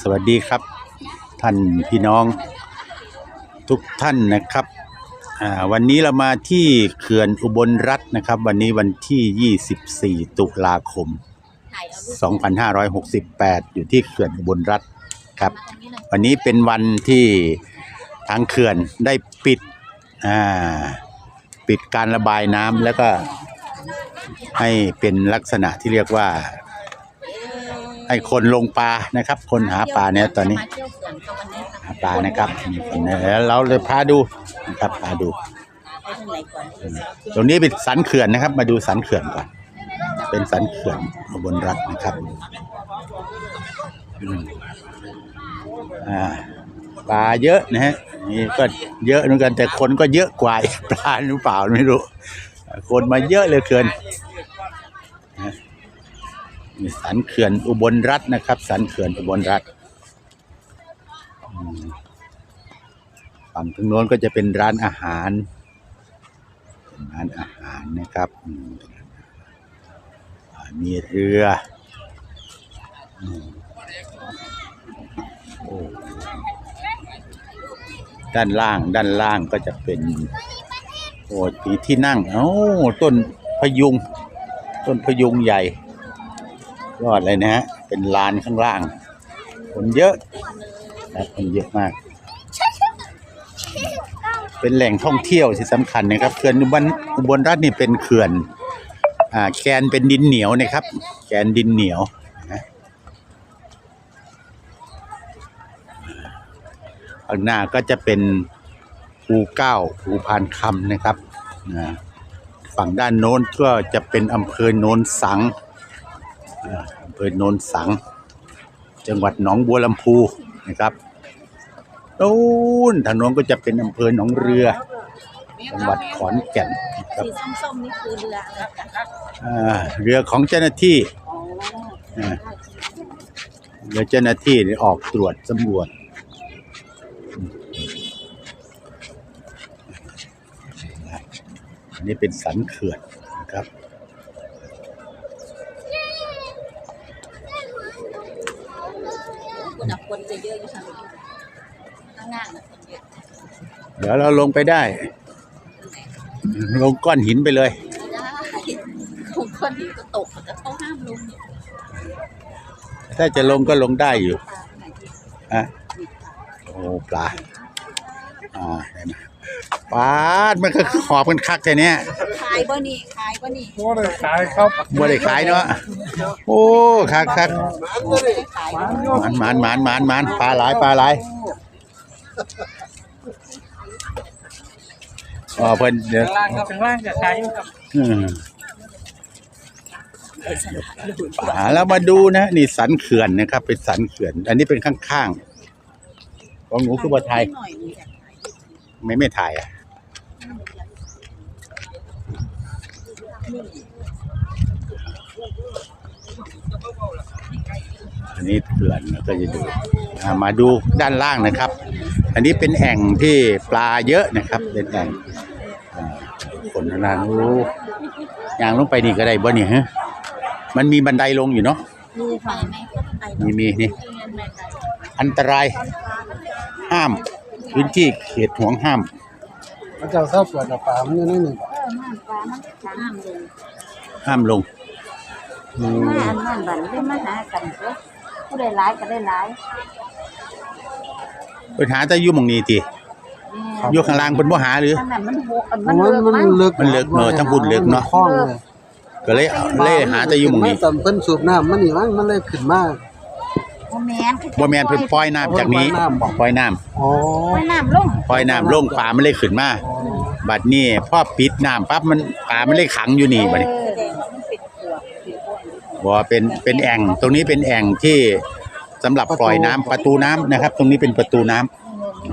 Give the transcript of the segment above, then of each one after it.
สวัสดีครับท่านพี่น้องทุกท่านนะครับ วันนี้เรามาที่เขื่อนอุบลรัฐนะครับ วันนี้วันที่ 24 ตุลาคม 2568 อยู่ที่เขื่อนอุบลรัฐครับ วันนี้เป็นวันที่ทางเขื่อนได้ปิดปิดการระบายน้ำแล้วก็ให้เป็นลักษณะที่เรียกว่า ให้คนลงปลานะครับ คนหาปลาเนี่ยตอนนี้ หาปลานะครับมีคนเนี่ยเราเลยพาดูนะครับพาดู ตรงนี้เป็นสันเขื่อนนะครับ มาดูสันเขื่อนก่อน เป็นสันเขื่อนอุบลรัฐนะครับปลาเยอะนะฮะนี่ก็เยอะเหมือนกันแต่คนก็เยอะกว่าปลาหรือเปล่าไม่รู้ คนมาเยอะเลยเกินนะนี่ สันเขื่อนอุบลรัฐนะครับ สันเขื่อนอุบลรัฐฝั่งทางโน้นก็จะเป็นร้านอาหารร้านอาหารนะครับมีเรือโอ้ด้านล่างด้านล่างก็จะเป็นโอ้ตีที่นั่ง เอ้าต้นพยุง ต้นพยุงใหญ่ ยอดเลยนะฮะ เป็นลานข้างล่าง คนเยอะนะคนเยอะมาก เป็นแหล่งท่องเที่ยวที่สำคัญนะครับ เขื่อนอุบลอุบลรัฐนี่เป็นเขื่อน อ่า แกนเป็นดินเหนียวนะครับ แกนดินเหนียวข้างหน้าก็จะเป็นภูเก้าภูพานคำนะครับ ฝั่งด้านโน้นก็จะเป็นอำเภอโนนสัง อำเภอโนนสัง จังหวัดหนองบัวลำพูนะครับนู้นทางโน้นก็จะเป็นอำเภอหนองเรือ จังหวัดขอนแก่นนะครับสีส้มๆนี่คือเรืออะไรคะอ่าเรือของเจ้าหน้าที่อ่าเรือเจ้าหน้าที่ออกตรวจสำรวจอันนี้เป็นสันเขื่อนนะครับ คุณอะคนจะเยอะอยู่ทางนี้ข้างล่างน่ะคนเยอะเดี๋ยวเราลงไปได้ ลงก้อนหินไปเลย ไม่ได้คงคนหิวก็ตกแต่เขาห้ามลงเนี่ยถ้าจะลงก็ลงได้อยู่ปลาไหนที่ฮะโอ้ปลาอ่าเห็นไหมปลาดมันก็ขอบกันคักแค่เนี้ยขายบ่นี่ขายบ่นี่บ่ได้ขายครับบ่ได้ขายเนาะโอ้คักคักไม่ได้ขายบ่หมันหมันหมันหมันหมันปลาหลายปลาหลายอ๋อเพิ่นเดี๋ยวข้างล่างครับข้างล่างจะขายอยู่ครับอืมอ่าแล้วมาดูนะ นี่สันเขื่อนนะครับ เป็นสันเขื่อน อันนี้เป็นข้างๆของหนูคือบ่ไทยหน่อยนึงอยากขายไม่ไม่ถ่ายอะ อันนี้เขื่อนแล้วก็จะดูอ่ามาดูด้านล่างนะครับ อันนี้เป็นแอ่งที่ปลาเยอะนะครับ เป็นแอ่งอ่าคนนานรู้ยางลงไปนี่ก็ได้บ่เนี่ยฮะมันมีบันไดลงอยู่เนาะมีขายไหมไปมีมีนี่ไม่ขายอันตรายห้ามพื้นที่เขตห่วงห้ามพระเจ้าทราบส่วนป่ามันอยู่ในนี่เออห้ามปลามัน ห้ามลงห้ามลงมาอันนั้นบัดนี้มาหากันเด้อผู้ใดหลายก็ได้หลายปัญหาจะอยู่หมองนี้ติอยู่ข้างล่างเพิ่นบ่หาหรือ อันนั้นมันโหอันมัมันนเลิกมันมั้งลึกมันลึกเนอะทั้งบุญลึกเนอะ คลองเลยก็เลยเลยหาแต่อยู่หมองนี้ตอนเพิ่นสูบน้ำมันนี่มันมันเลยขึ้นมา บ่แม่นบ่แม่นเพิ่นปล่อยน้ำจากนี้ปล่อยน้ำบ่ปล่อยน้ำ อ๋อ ปล่อยน้ำลง ปล่อยน้ำลงปลามันเลยขึ้นมา บัดนี้พอปิดน้ำปั๊บมันปลามันเลยขังอยู่นี่บัดนี้แสดงว่ามันเป็นขวดเป็นพวกบ่เป็นเป็นแอ่งตรงนี้เป็นแอ่งที่สำหรับปล่อยน้ำประตูน้ำนะครับ ตรงนี้เป็นประตูน้ำ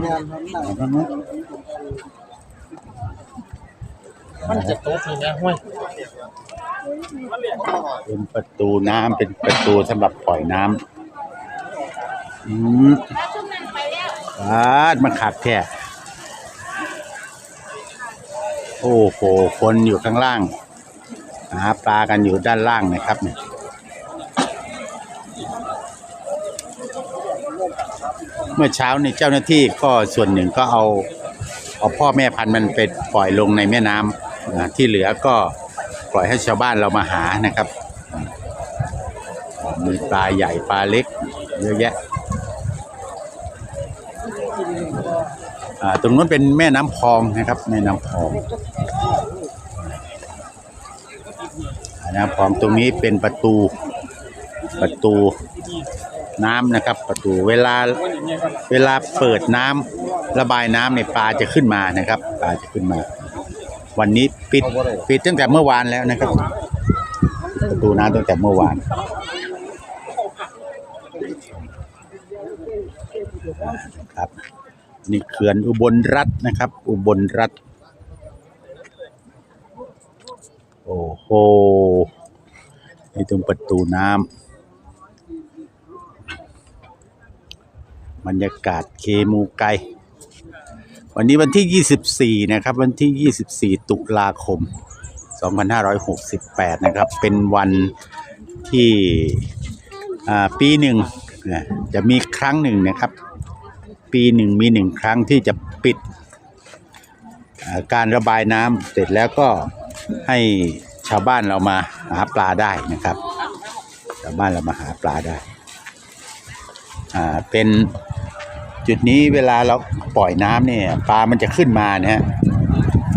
แม่นครับน้ำมันจะตกนี่แม่ห้วยเป็นประตูน้ำเป็นประตูสำหรับปล่อยน้ำอืมปาดมันขาดแท้ โอ้โห คนอยู่ข้างล่าง หาปลากันอยู่ด้านล่างนะครับเนี่ยเมื่อเช้าในเจ้าหน้าที่ก็ส่วนหนึ่งก็เอาเอาพ่อแม่พันธุ์มันไปปล่อยลงในแม่น้ำนะที่เหลือก็ปล่อยให้ชาวบ้านเรามาหานะครับ มีปลาใหญ่ปลาเล็กเยอะแยะอ่า ตรงนู้นเป็นแม่น้ำพองนะครับ แม่น้ำพองอ่น้ำพองตรงนี้เป็นประตูประตูน้ำนะครับ ประตูเวลาเวลาเปิดน้ำระบายน้ำในยปลาจะขึ้นมานะครับปลาจะขึ้นมา วันนี้ปิดปิดตั้งแต่เมื่อวานแล้วนะครับ ประตูน้ำตั้งแต่เมื่อวานครับ นี่เขื่อนอุบลรัฐนะครับ อุบลรัฐ โอ้โหนี่ตรงประตูน้ำบรรยากาศเคมูไก วันนี้วันที่ 24 นะครับ วันที่ 24 ตุลาคม 2568 นะครับ เป็นวันที่อ่าปีหนึ่งจะมีครั้งหนึ่งนะครับ ปีหนึ่งมีหนึ่งครั้งที่จะปิดการระบายน้ำเสร็จแล้วก็ให้ชาวบ้านเรามาหาปลาได้นะครับ ชาวบ้านเรามาหาปลาได้ อ่า เป็นจุดนี้เวลาเราปล่อยน้ำเนี่ยปลามันจะขึ้นมานะฮะ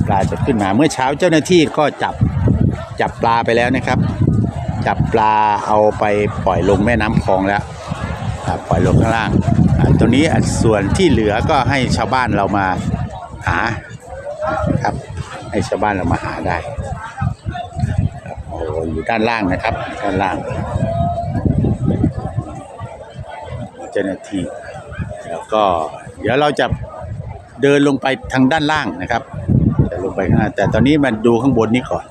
ปลาจะขึ้นมา เมื่อเช้าเจ้าหน้าที่ก็จับจับปลาไปแล้วนะครับ จับปลาเอาไปปล่อยลงแม่น้ำคลองแล้วปล่อยลงข้างล่าง ตรงนี้ส่วนที่เหลือก็ให้ชาวบ้านเรามาหาครับ ให้ชาวบ้านเรามาหาได้โอ้อยู่ด้านล่างนะครับ ด้านล่าง เจ้าหน้าที่แล้วก็ เดี๋ยวเราจะเดินลงไปทางด้านล่างนะครับจะลงไปข้างล่าแต่ตอนนี้มันดูข้างบนนี้ก่อน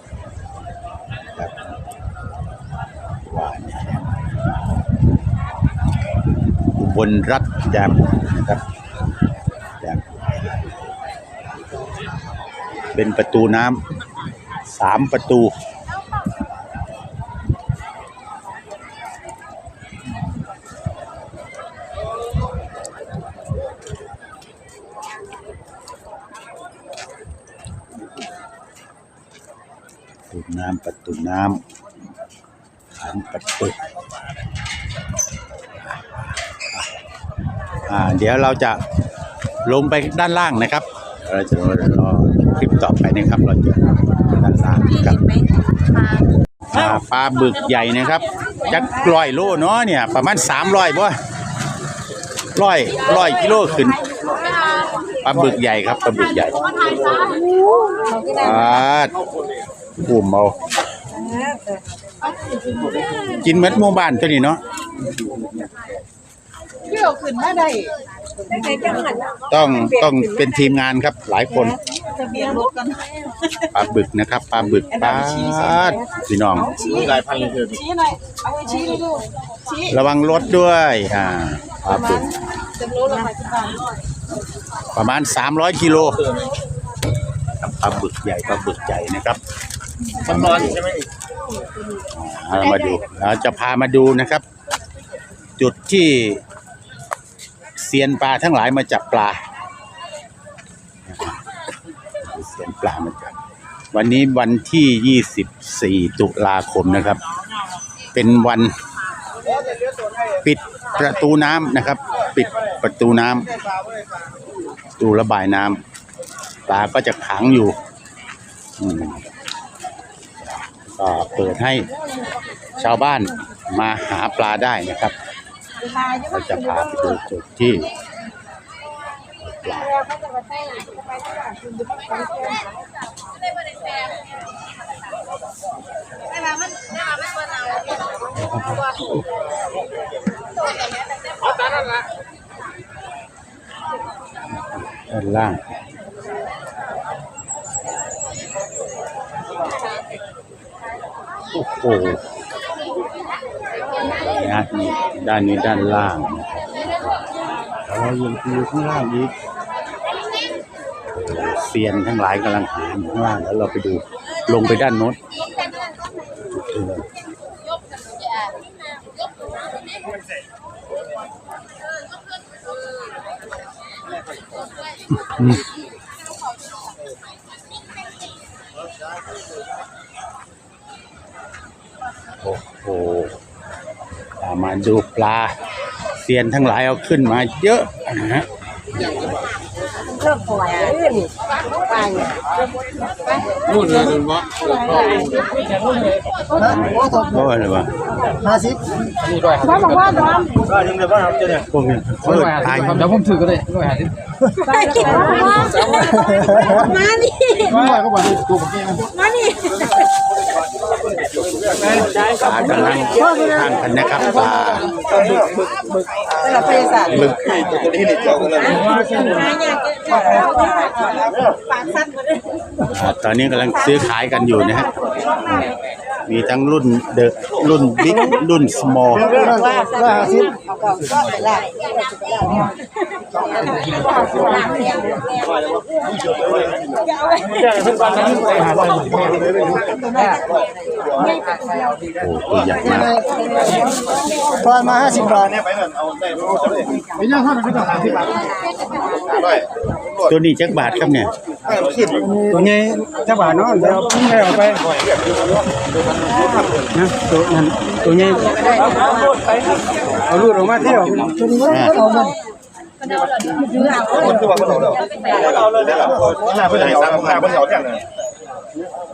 ครับว่าเนี่ย อุ บลรัฐยามนะครับยามเป็นประตูน้ำสามประตูประตูน้ำประตูน้ำสามประตู อ่าเดี๋ยวเราจะลงไปด้านล่างนะครับ เราจะรอคลิปต่อไปนะครับ เราจะด้านล่างนะครับอ่าปลาบึกใหญ่นะครับจักร้อยโลเนาะเนี่ย ประมาณสามร้อยบ่ร้อยร้อยกิโลขึ้นปลาบึกใหญ่ครับปลาบึกใหญ่อ่าปุ่มเอากินเหมือนหมู่บ้านตัวนี้เนาะ เที่ยวขึ้นมาได้ได้ไงจังหวัดต้องต้องเป็นทีมงานครับหลายคนทะเบียนรถกันปลาบึกนะครับปลาบึกปลาพี่น้องมีหลายพันเลยเถอะชี้หน่อยเอาไว้ชี้เลยลูกชี้ระวังรถด้วยอ่าปลาบึกจะรู้ละค่ะที่บ้านประมาณ300กิโลครับปลาบึกใหญ่ปลาบึกใหญ่นะครับมันนอนใช่ไหมอ่าเรามาดูเราจะพามาดูนะครับ จุดที่ เซียนปลาทั้งหลายมาจับปลาเซียนปลามาจับวันนี้วันที่ 24 ตุลาคมนะครับ เป็นวันปิดประตูน้ำนะครับ ปิดประตูน้ำตูระบายน้ำปลาก็จะขังอยู่ก็เปิดให้ชาวบ้านมาหาปลาได้นะครับ เราจะพาไปดูจุดที่ปลาด้านล่างโอ้โห นนี้ด้านนี้ด้านล่างนะครับเรายังอยู่ข้างล่างอีกเซียนทั้งหลายกำลังหาอยู่ข้างล่างแล้วเราไปดูลงไปด้านโน้นอืม ดูปลาเซียนทั้งหลายเอาขึ้นมาเยอะนะฮะเริ่มปล่อยเลยนี่ไปเนี่ยนู่นเลยว่าเพราะว่าอะไรวะเขาบอกว่าน้องพวกนี้เปิดตายเดี๋ยวผมถือก็ได้ด้วยหาดิไปกินมามานี่ว่าก็บอกตัวผมเองมานี่ ปลากำลังทางกันนะครับปลาเราไปศาสตร์บึกตัวนี้นี่เจ้ากันเลยมาอย่าตอนนี้กำลังซื้อขายกันอยู่นะฮะมีทั้งรุ่นเดอะรุ่นบิ๊กรุ่นสมอล ว่าว่าซิเขาก็ก็ไปไล่ โอ้ตัวใหญ่มากทอนมาห้าสิบบาทเนี่ยไปเงินเอาได้ไม่ย่างห้ามันก็ต้องหาที่บ้านด้วยตัวนี้จักบาทครับเนี่ยตัวนี้จะบาทเนาะเดี๋ยวพุ่งได้ออกไปนะตัวนั้นตัวนี้เอาลูกออกมาเที่ยวตัวนี้ก็เอามา คนคือว่าคนเราเราเลยได้หรอหน้าเพื่อนไหนสามหน้าเพื่อนเราแค่ไหน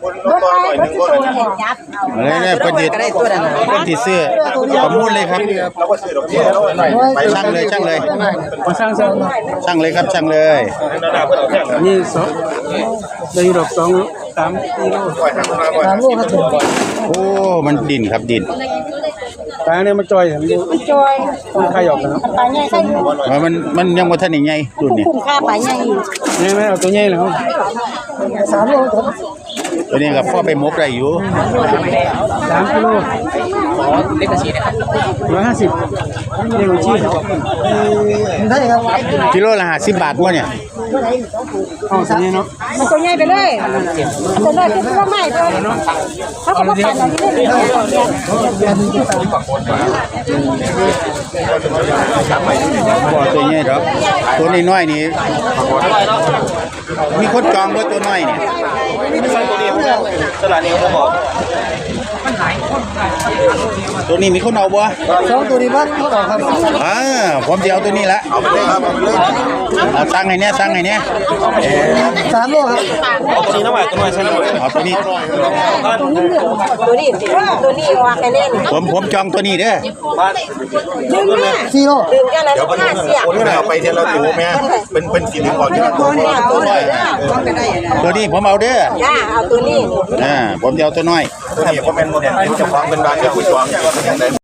คนรถตัวหน่อยหนึ่งคนยับเอาอะไรเนี่ยประดิษฐ์คนที่ซื้อประมูลเลยครับไปช่างเลยช่างเลยมาสร้างสร้างช่างเลยครับช่างเลยนี่สองได้ดอกสองสามกิโลปล่อยทามาปล่อยสามโลครับผมโอ้มันดินครับดิน ตาเนี่ยมันจอยเห็นดูจอยต้องใครออกนะปลาใหญ่ใส่ว่ามันมันยังบ่ทันได้ใหญ่รุ่นนี้คุ้มค่าปลาใหญ่นี่ไม่เอาตัวใหญ่แล้วสามโลครับตัวนี้ก็พอไปมกได้อยู่สามกิโลเล็กกระชีนะครับร้อยห้าสิบเล็กกระชีได้ครับกิโลละ50บาทวะเนี่ย เอาตัวนี้เนาะมันตัวใหญ่ไปเลยตัวเลยเป็นตัวใหม่ตัวเขาก็มาปั่นเราที่นี่บ่ตัวใหญ่ดอกตัวน้อยๆนี่มีคนจองบ่ตัวน้อยนี่ตัวนี้ตลาดนี้เขาบอก ตัวนี้มีคนเอาบ่สองตัวนี้บ้านเขาออกครับอ่าผมจะเอาตัวนี้ละเอาไปเลยครับเอาไปเลยเอาสั่งให้เนี่ยสั่งให้เนี่ยสามโลครับเอาตัวนี้น้ำมันตัวนี้ใช่ไหมเอาตัวนี้ตัวนี้ตัวนี้ว่าแค่นี้ผมผมจองตัวนี้เด้อดึงมาสี่โลดึงกันแล้วห้าเสียบคนนี้เอาไปเทละตัวแม่เป็นเป็นสีเหลืองก่อนที่เราตัวนี้เอาตัวนี้ต้องไปได้ตัวนี้ผมเอาเด้อจ้าเอาตัวนี้อ่าผมจะเอาตัวน้อยตัวนี้ผมเป็นเป็นเจ้าของเป็นบ้านเจ้าผู้จอง